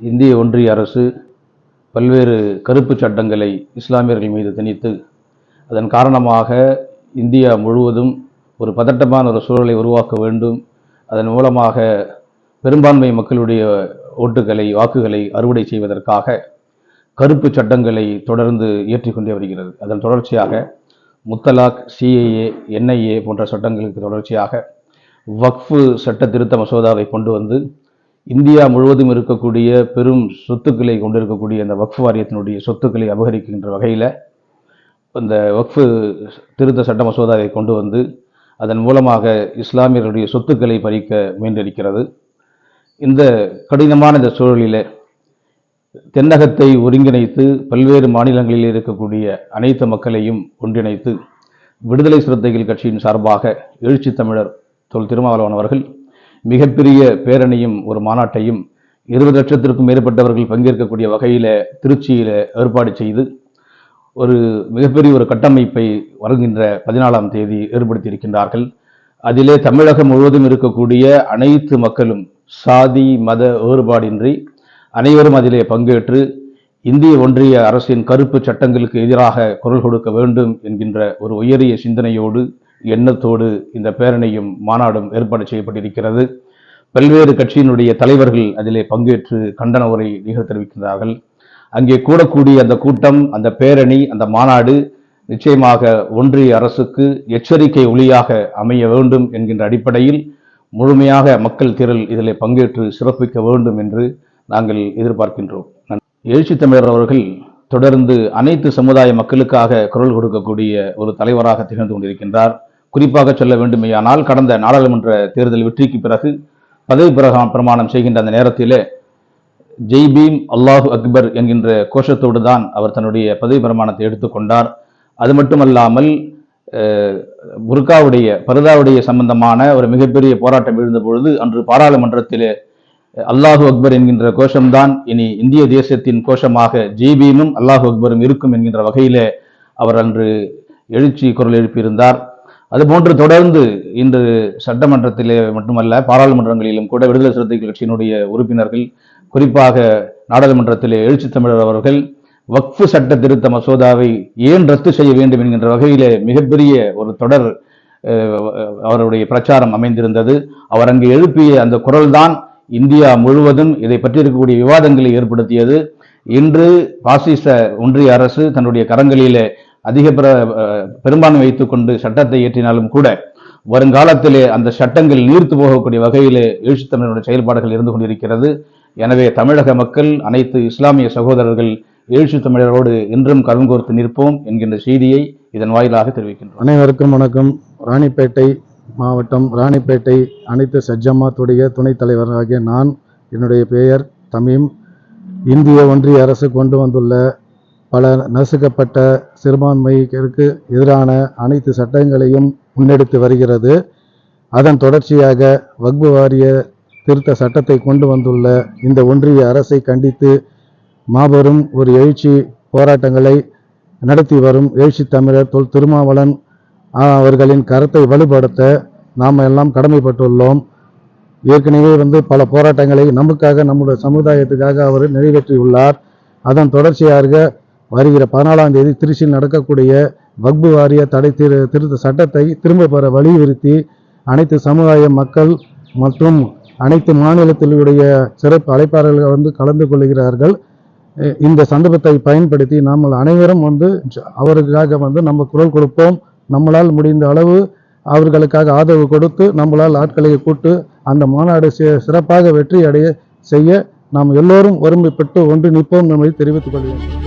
இந்திய ஒன்றிய அரசு பல்வேறு கருப்பு சட்டங்களை இஸ்லாமியர்கள் மீது திணித்து அதன் காரணமாக இந்தியா முழுவதும் ஒரு பதட்டமான ஒரு சூழலை உருவாக்க வேண்டும். அதன் மூலமாக பெரும்பான்மை மக்களுடைய ஓட்டுகளை வாக்குகளை அறுவடை செய்வதற்காக கருப்பு சட்டங்களை தொடர்ந்து இயற்றிக்கொண்டே வருகிறது. அதன் தொடர்ச்சியாக முத்தலாக் சிஏஏ என்ஐஏ போன்ற சட்டங்களுக்கு தொடர்ச்சியாக வக்ஃபு சட்ட திருத்த மசோதாவை கொண்டு வந்து இந்தியா முழுவதும் இருக்கக்கூடிய பெரும் சொத்துக்களை கொண்டிருக்கக்கூடிய அந்த வக்ஃபு வாரியத்தினுடைய சொத்துக்களை அபகரிக்கின்ற வகையில் இந்த வக்ஃபு திருத்த சட்ட மசோதாவை கொண்டு வந்து அதன் மூலமாக இஸ்லாமியர்களுடைய சொத்துக்களை பறிக்க முயன்றிருக்கிறது இந்த கடினமான இந்த சூழலில் தென்னகத்தை ஒருங்கிணைத்து பல்வேறு மாநிலங்களில் இருக்கக்கூடிய அனைத்து மக்களையும் ஒன்றிணைத்து விடுதலை சிறுத்தைகள் கட்சியின் சார்பாக எழுச்சி தமிழர் தொல் திருமாவளவன் அவர்கள் மிகப்பெரிய பேரணியும் ஒரு மாநாட்டையும் இருபது லட்சத்திற்கும் மேற்பட்டவர்கள் பங்கேற்கக்கூடிய வகையில் திருச்சியில் ஏற்பாடு செய்து ஒரு மிகப்பெரிய ஒரு கட்டமைப்பை வருகின்ற பதினாலாம் தேதி ஏற்படுத்தியிருக்கின்றார்கள். அதிலே தமிழகம் முழுவதும் இருக்கக்கூடிய அனைத்து மக்களும் சாதி மத வேறுபாடின்றி அனைவரும் அதிலே பங்கேற்று இந்திய ஒன்றிய அரசின் கருப்பு சட்டங்களுக்கு எதிராக குரல் கொடுக்க வேண்டும் என்கின்ற ஒரு உயரிய சிந்தனையோடு எண்ணத்தோடு இந்த பேரணியும் மாநாடும் ஏற்பாடு செய்யப்பட்டிருக்கிறது. பல்வேறு கட்சியினுடைய தலைவர்கள் அதிலே பங்கேற்று கண்டன உரை நிகழ் தெரிவிக்கிறார்கள் அங்கே கூடக்கூடிய அந்த கூட்டம் அந்த பேரணி அந்த மாநாடு நிச்சயமாக ஒன்றிய அரசுக்கு எச்சரிக்கை ஒளியாக அமைய வேண்டும் என்கின்ற அடிப்படையில் முழுமையாக மக்கள் திரள் இதிலே பங்கேற்று சிறப்பிக்க வேண்டும் என்று நாங்கள் எதிர்பார்க்கின்றோம். எழுச்சி தமிழர் அவர்கள் தொடர்ந்து அனைத்து சமுதாய மக்களுக்காக குரல் கொடுக்கக்கூடிய ஒரு தலைவராக திகழ்ந்து கொண்டிருக்கின்றார். குறிப்பாக சொல்ல வேண்டுமேயானால் கடந்த நாடாளுமன்ற தேர்தல் வெற்றிக்கு பிறகு பதவி பிரகா- பிரமாணம் செய்கின்ற அந்த நேரத்திலே ஜெய் பீம் அல்லாஹு அக்பர் என்கின்ற கோஷத்தோடு தான் அவர் தன்னுடைய பதவி பிரமாணத்தை எடுத்துக்கொண்டார் அது மட்டுமல்லாமல் புர்காவுடைய பர்தாவுடைய சம்பந்தமான ஒரு மிகப்பெரிய போராட்டம் எழுந்த பொழுது அன்று பாராளுமன்றத்திலே அல்லாஹு அக்பர் என்கின்ற கோஷம்தான் இனி இந்திய தேசத்தின் கோஷமாக ஜெய்பீமும் அல்லாஹு அக்பரும் இருக்கும் என்கின்ற வகையிலே அவர் அன்று எழுச்சி குரல் எழுப்பியிருந்தார். அதுபோன்று தொடர்ந்து இன்று சட்டமன்றத்திலே மட்டுமல்ல பாராளுமன்றங்களிலும் கூட விடுதலை சிறுத்தைகள் கட்சியினுடைய உறுப்பினர்கள் குறிப்பாக நாடாளுமன்றத்திலே எழுச்சி தமிழர் அவர்கள் வக்ஃபு சட்ட திருத்த மசோதாவை ஏன் ரத்து செய்ய வேண்டும் என்கின்ற வகையிலே மிகப்பெரிய ஒரு தொடர் அவருடைய பிரச்சாரம் அமைந்திருந்தது. அவர் அங்கு எழுப்பிய அந்த குரல்தான் இந்தியா முழுவதும் இதை பற்றி இருக்கக்கூடிய விவாதங்களை ஏற்படுத்தியது. இன்று பாசிச ஒன்றிய அரசு தன்னுடைய கரங்களிலே அதிக பெற பெரும்பான்மை வைத்துக்கொண்டு சட்டத்தை இயற்றினாலும் கூட வருங்காலத்திலே அந்த சட்டங்கள் நீர்த்து போகக்கூடிய வகையிலே எழுச்சி செயல்பாடுகள் இருந்து கொண்டிருக்கிறது. எனவே தமிழக மக்கள் அனைத்து இஸ்லாமிய சகோதரர்கள் எழுச்சி தமிழரோடு இன்றும் கரம் கோர்த்து நிற்போம் என்கின்ற செய்தியை இதன் வாயிலாக தெரிவிக்கின்றோம். அனைவருக்கும் வணக்கம். ராணிப்பேட்டை மாவட்டம் ராணிப்பேட்டை அனைத்து சஜ்ஜமாத்துடைய துணைத் தலைவராகிய நான் என்னுடைய பெயர் தமீம். இந்திய ஒன்றிய அரசு கொண்டு வந்துள்ள பல நசுக்கப்பட்ட சிறுபான்மைக்கு எதிரான அனைத்து சட்டங்களையும் முன்னெடுத்து வருகிறது. அதன் தொடர்ச்சியாக வக்பு வாரிய திருத்த சட்டத்தை கொண்டு வந்துள்ள இந்த ஒன்றிய அரசை கண்டித்து மாபெரும் ஒரு எழுச்சி போராட்டங்களை நடத்தி வரும் எழுச்சி தமிழர் தொல் திருமாவளன் அவர்களின் கருத்தை வலுப்படுத்த நாம் எல்லாம் கடமைப்பட்டுள்ளோம். ஏற்கனவே வந்து பல போராட்டங்களை நமக்காக நம்முடைய சமுதாயத்துக்காக அவர் நிறைவேற்றியுள்ளார். அதன் தொடர்ச்சியாக வருகிற பதினாலாம் தேதி திருச்சியில் நடக்கக்கூடிய வக்பு வாரிய தடை திரு திருத்த சட்டத்தை திரும்ப பெற வலியுறுத்தி அனைத்து சமுதாய மக்கள் மற்றும் அனைத்து மாநிலத்திலுடைய சிறப்பு அழைப்பாளர்கள் வந்து கலந்து கொள்கிறார்கள். இந்த சந்தர்ப்பத்தை பயன்படுத்தி நாம் அனைவரும் வந்து அவருக்காக வந்து நம்ம குரல் கொடுப்போம். நம்மளால் முடிந்த அளவு அவர்களுக்காக ஆதரவு கொடுத்து நம்மளால் ஆட்களை கூட்டு அந்த மாநாடு சிறப்பாக வெற்றி அடைய செய்ய நாம் எல்லோரும் ஒருமைப்பட்டு ஒன்று நிற்போம் என்பதை தெரிவித்துக் கொள்கிறேன்.